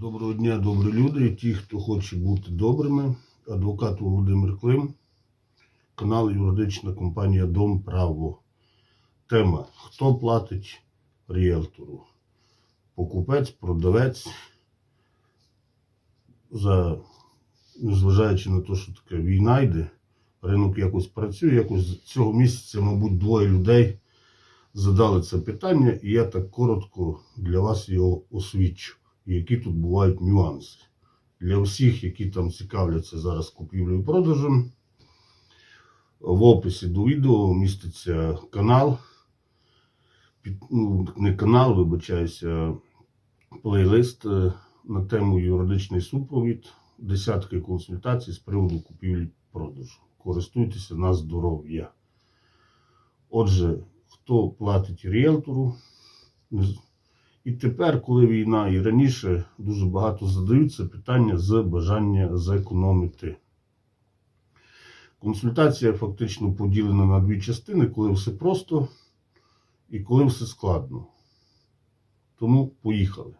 Доброго дня, добрі люди. Ті, хто хоче бути добрими. Адвокат Володимир Клим, канал Юридична компанія Дом Право. Тема: Хто платить ріелтору? Покупець, продавець. За, незважаючи на те, що таке війна йде, ринок якось працює, якось цього місяця, мабуть, двоє людей задали це питання, і я так коротко для вас його освічу, і які тут бувають нюанси. Для всіх, які там цікавляться зараз купівлею і продажем, в описі до відео міститься канал, ну, не канал, вибачаюся, плейлист е, на тему юридичний супровід, десятки консультацій з приводу купівлі продажу. Користуйтеся на здоров'я. Отже, хто платить ріелтору. І тепер, коли війна, і раніше дуже багато задаються питання з бажання зекономити. Консультація фактично поділена на дві частини, коли все просто і коли все складно. Тому поїхали.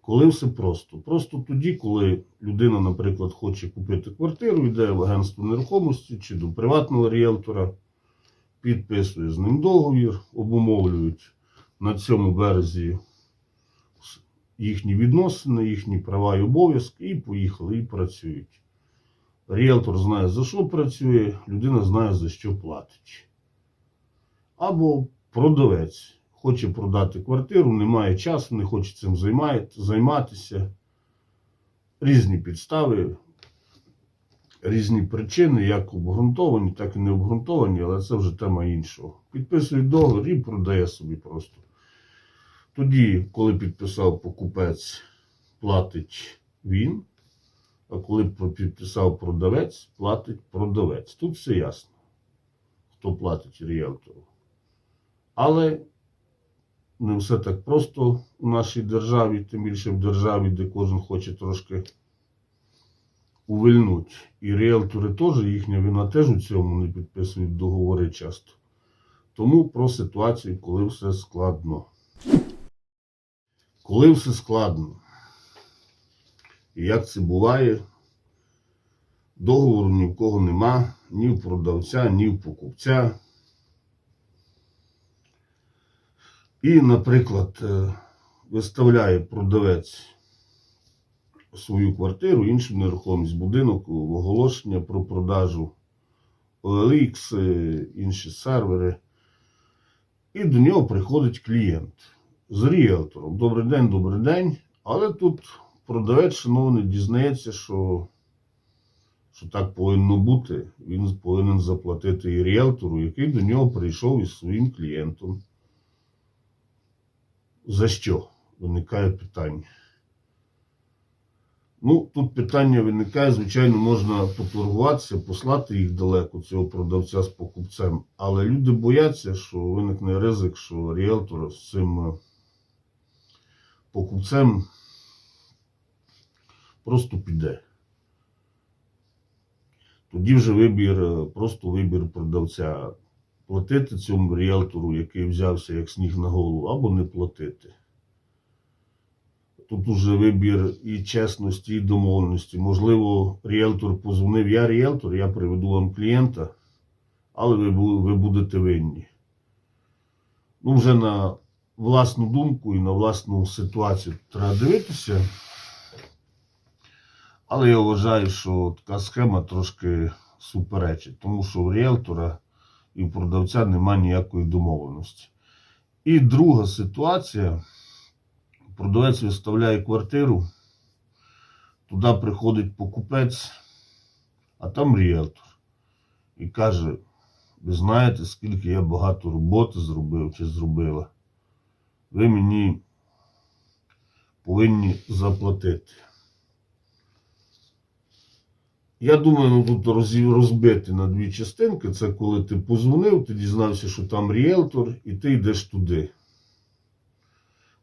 Коли все просто. Просто тоді, коли людина, наприклад, хоче купити квартиру, йде в агентство нерухомості чи до приватного ріелтора підписує з ним договір, обумовлюють на цьому березі їхні відносини, їхні права і обов'язки, і поїхали, і працюють. Ріелтор знає, за що працює, людина знає, за що платить. Або продавець хоче продати квартиру, не має часу, не хоче цим займатися. Різні підстави, різні причини, як обґрунтовані, так і не обґрунтовані, але це вже тема іншого. Підписує договір і продає собі просто. Тоді, коли підписав покупець, платить він, а коли підписав продавець, платить продавець. Тут все ясно, хто платить ріелтору. Але не все так просто у нашій державі, тим більше в державі, де кожен хоче трошки увильнуть. І ріелтори теж, їхня вина теж у цьому не підписують договори часто. Тому про ситуацію, коли все складно. Коли все складно. І як це буває, договору ні в кого нема, ні в продавця, ні в покупця. І, наприклад, е, виставляє продавець свою квартиру, іншу нерухомість, будинок, оголошення про продажу OLX, е, інші сервери. І до нього приходить клієнт з ріелтором. Добрий день, добрий день. Але тут продавець, шановний, дізнається, що, що так повинно бути. Він повинен заплатити і ріелтору, який до нього прийшов із своїм клієнтом. За що? Виникає питання. Ну, тут питання виникає, звичайно, можна поторгуватися, послати їх далеко, цього продавця з покупцем. Але люди бояться, що виникне ризик, що ріелтор з цим е, покупцем просто піде. Тоді вже вибір, е, просто вибір продавця. Платити цьому ріелтору, який взявся як сніг на голову, або не платити. Тут уже вибір і чесності, і домовленості. Можливо, ріелтор позвонив, я ріелтор, я приведу вам клієнта, але ви, ви будете винні. Ну, вже на власну думку і на власну ситуацію треба дивитися. Але я вважаю, що така схема трошки суперечить, тому що у ріелтора і у продавця немає ніякої домовленості. І друга ситуація. Продавець виставляє квартиру, туди приходить покупець, а там ріелтор. І каже, ви знаєте, скільки я багато роботи зробив чи зробила. Ви мені повинні заплатити. Я думаю, ну тут розбити на дві частинки. Це коли ти позвонив, ти дізнався, що там ріелтор, і ти йдеш туди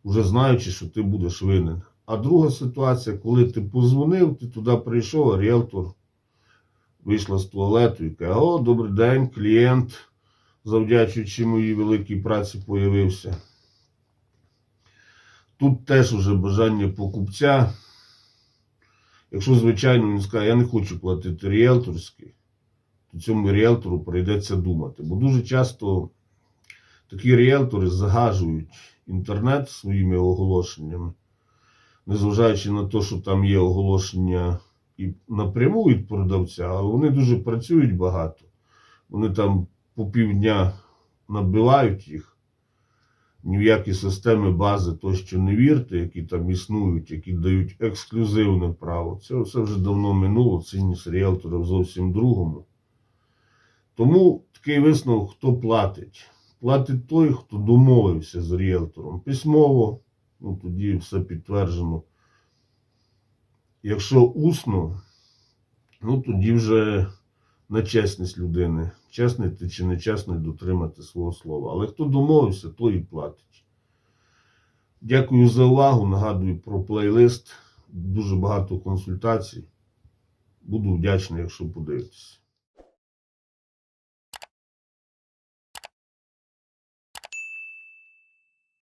вже знаючи, що ти будеш винен. А друга ситуація, коли ти позвонив, ти туди прийшов, а ріелтор вийшла з туалету і каже, о, добрий день, клієнт, завдячуючи моїй великій праці, появився. Тут теж уже бажання покупця. Якщо, звичайно, він скаже, я не хочу платити ріелторський, то цьому ріелтору прийдеться думати. Бо дуже часто такі ріелтори загажують інтернет своїми оголошеннями, незважаючи на те, що там є оголошення і напряму від продавця, але вони дуже працюють багато. Вони там по півдня набивають їх. Ні в які системи бази тощо не вірте, які там існують, які дають ексклюзивне право. Це все вже давно минуло, цінність ріелтора в зовсім другому. Тому такий висновок, хто платить. Платить той, хто домовився з ріелтором письмово, ну тоді все підтверджено. Якщо усно, ну тоді вже на чесність людини. Чесний ти чи нечесний дотримати свого слова. Але хто домовився, той і платить. Дякую за увагу. Нагадую про плейлист. Дуже багато консультацій. Буду вдячний, якщо подивитесь.